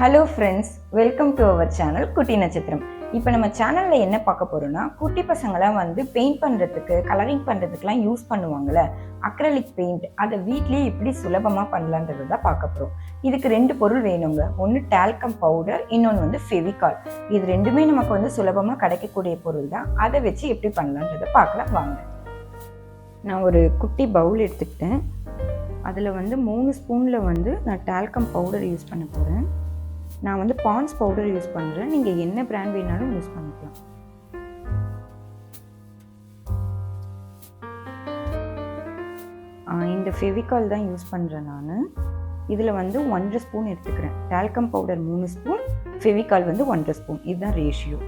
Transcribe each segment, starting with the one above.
Hello friends welcome to our channel குட்டி நட்சத்திரம் இப்போ நம்ம சேனலில் என்ன பார்க்க போகிறோம்னா குட்டி பசங்களாம் வந்து பெயிண்ட் பண்ணுறதுக்கு கலரிங் பண்ணுறதுக்குலாம் யூஸ் பண்ணுவாங்கள்ல அக்ரலிக் பெயிண்ட் அதை வீட்லேயே எப்படி சுலபமாக பண்ணலான்றது தான் பார்க்க போகிறோம் இதுக்கு ரெண்டு பொருள் வேணுங்க. ஒன்று டால்கம் பவுடர் இன்னொன்று வந்து ஃபெவிகால் இது ரெண்டுமே நமக்கு வந்து சுலபமாக கிடைக்கக்கூடிய பொருள் தான். அதை வச்சு எப்படி பண்ணலான்றதை பார்க்கலாம் வாங்க. நான் ஒரு குட்டி பவுல் எடுத்துக்கிட்டேன். அதில் வந்து மூணு ஸ்பூனில் வந்து நான் டால்கம் பவுடர் யூஸ் பண்ண போகிறேன் நான் வந்து பான்ஸ் பவுடர் யூஸ் பண்ணுறேன் நீங்கள் என்ன பிராண்ட் வேணாலும் யூஸ் பண்ணிக்கலாம். இந்த ஃபெவிகால் தான் யூஸ் பண்ணுறேன் நான். இதில் வந்து ஒன்றரை ஸ்பூன் எடுத்துக்கிறேன். டால்கம் பவுடர் மூணு ஸ்பூன் ஃபெவிகால் வந்து ஒன்றரை ஸ்பூன் இதுதான் ரேஷியோ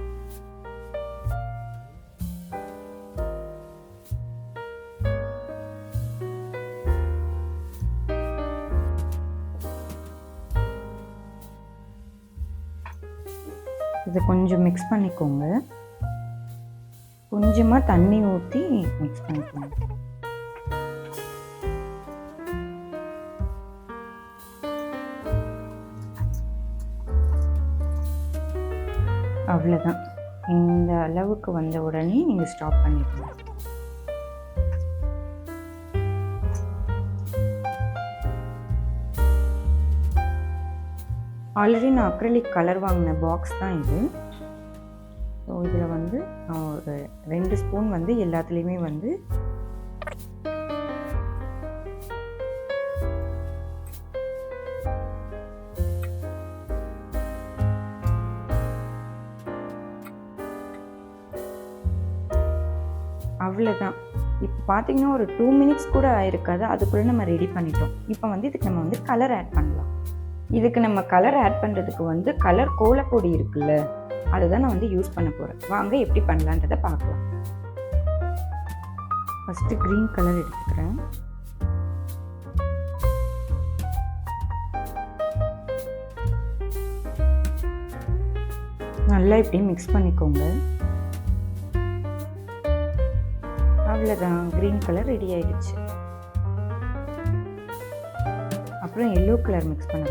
இதை கொஞ்சம் மிக்ஸ் பண்ணிக்கோங்க. கொஞ்சமாக தண்ணி ஊற்றி மிக்ஸ் பண்ணிக்கோங்க. அவ்வளோதான் இந்த அளவுக்கு வந்த உடனே நீங்கள் ஸ்டாப் பண்ணிக்கலாம் ஆல்ரெடி நான் அக்ரலிக் கலர் வாங்கின பாக்ஸ் தான் இது. ஸோ இதில் வந்து நான் ஒரு ரெண்டு ஸ்பூன் வந்து எல்லாத்துலேயுமே வந்து அவ்வளோதான் இப்போ பார்த்தீங்கன்னா ஒரு டூ மினிட்ஸ் கூட ஆயிருக்காது. அதுக்குள்ளே நம்ம ரெடி பண்ணிட்டோம். இப்போ வந்து இதுக்கு நம்ம வந்து கலர் ஆட் பண்ணலாம். இதுக்கு நம்ம கலர் ஆட் பண்ணுறதுக்கு வந்து கலர் கோலப்பொடி இருக்குல்ல அதுதான் நான் வந்து யூஸ் பண்ண போகிறேன் வாங்க எப்படி பண்ணலான்றதை பார்க்கலாம். ஃபஸ்ட்டு க்ரீன் கலர் எடுத்துக்கிறேன். நல்லா இப்படி மிக்ஸ் பண்ணிக்கோங்க. அவ்வளோதான் க்ரீன் கலர் ரெடி ஆயிடுச்சு. அப்புறம் எல்லோ கலர் மிக்ஸ் பண்ண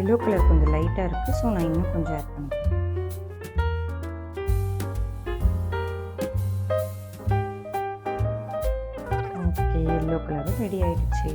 எல்லோ கலர் கொஞ்சம் லைட்டாக இருக்குது ஸோ நான் இன்னும் கொஞ்சம் ஆட் பண்ணிக்கிறேன் ஓகே எல்லோ கலரும் ரெடி ஆயிடுச்சு.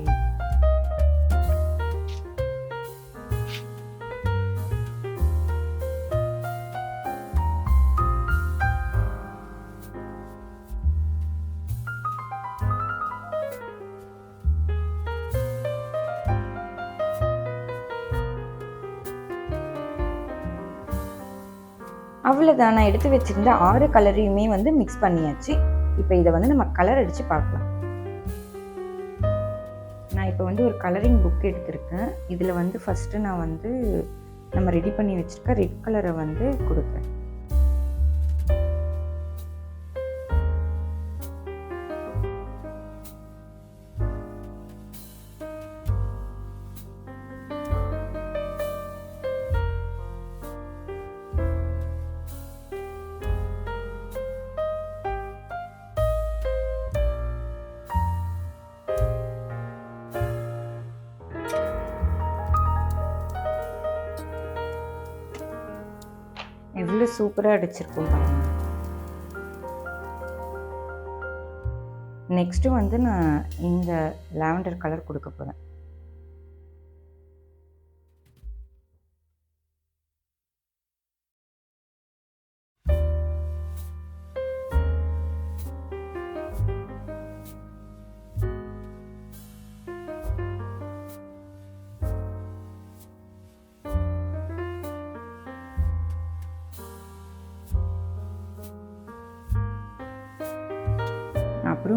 அவ்வளோதான் நான் எடுத்து வச்சிருந்த ஆறு கலரையுமே வந்து மிக்ஸ் பண்ணியாச்சு. இப்போ இதை வந்து நம்ம கலர் அடித்து பார்க்கலாம். நான் இப்போ வந்து ஒரு கலரிங் புக் எடுத்திருக்கேன். இதில் வந்து ஃபஸ்ட்டு நான் வந்து நம்ம ரெடி பண்ணி வச்சுருக்க ரெட் கலரை வந்து கொடுக்குறேன். எவ்வளோ சூப்பராக அடிச்சிருக்கும் பாருங்க. நெக்ஸ்ட்டு வந்து நான் இந்த லாவெண்டர் கலர் கொடுக்க போகிறேன்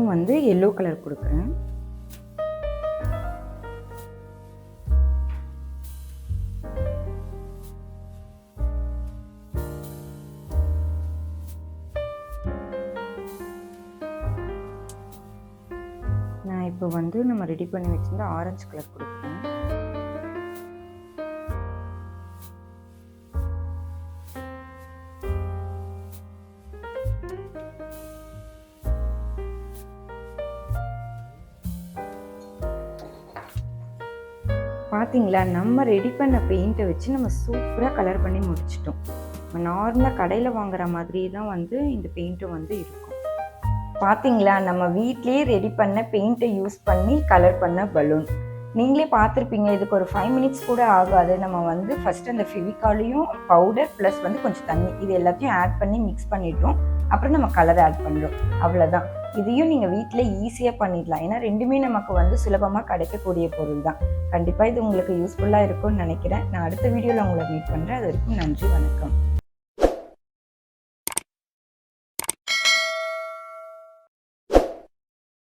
அப்புறம் வந்து எல்லோ கலர் கொடுக்குறேன். நான் இப்போ வந்து நம்ம ரெடி பண்ணி வச்சிருந்த ஆரஞ்சு கலர் கொடுக்குறேன். பார்த்தீங்களா நம்ம ரெடி பண்ண பெயிண்ட்டை வச்சு நம்ம சூப்பராக கலர் பண்ணி முடிச்சிட்டோம். நம்ம நார்மலாக கடையில் வாங்குற மாதிரி தான் வந்து இந்த பெயிண்ட்டும் வந்து இருக்கும். பார்த்தீங்களா நம்ம வீட்லேயே ரெடி பண்ண பெயிண்ட்டை யூஸ் பண்ணி கலர் பண்ண பலூன் நீங்களே பார்த்துருப்பீங்க இதுக்கு ஒரு ஃபைவ் மினிட்ஸ் கூட ஆகாது. நம்ம வந்து ஃபஸ்ட்டு அந்த ஃபெவிகாலையும் பவுடர் ப்ளஸ் வந்து கொஞ்சம் தண்ணி இது எல்லாத்தையும் ஆட் பண்ணி மிக்ஸ் பண்ணிட்டோம். அப்புறம் நம்ம கலர் ஆட் பண்ணுறோம் அவ்வளோதான் இதையும் நீங்கள் வீட்டில் ஈஸியாக பண்ணிடலாம். ஏன்னா ரெண்டுமே நமக்கு வந்து சுலபமாக கிடைக்கக்கூடிய பொருள் தான். கண்டிப்பாக இது உங்களுக்கு யூஸ்ஃபுல்லாக இருக்கும்னு நினைக்கிறேன். நான் அடுத்த வீடியோவில் உங்களை மீட் பண்ணுறேன் அது வரைக்கும் நன்றி வணக்கம்.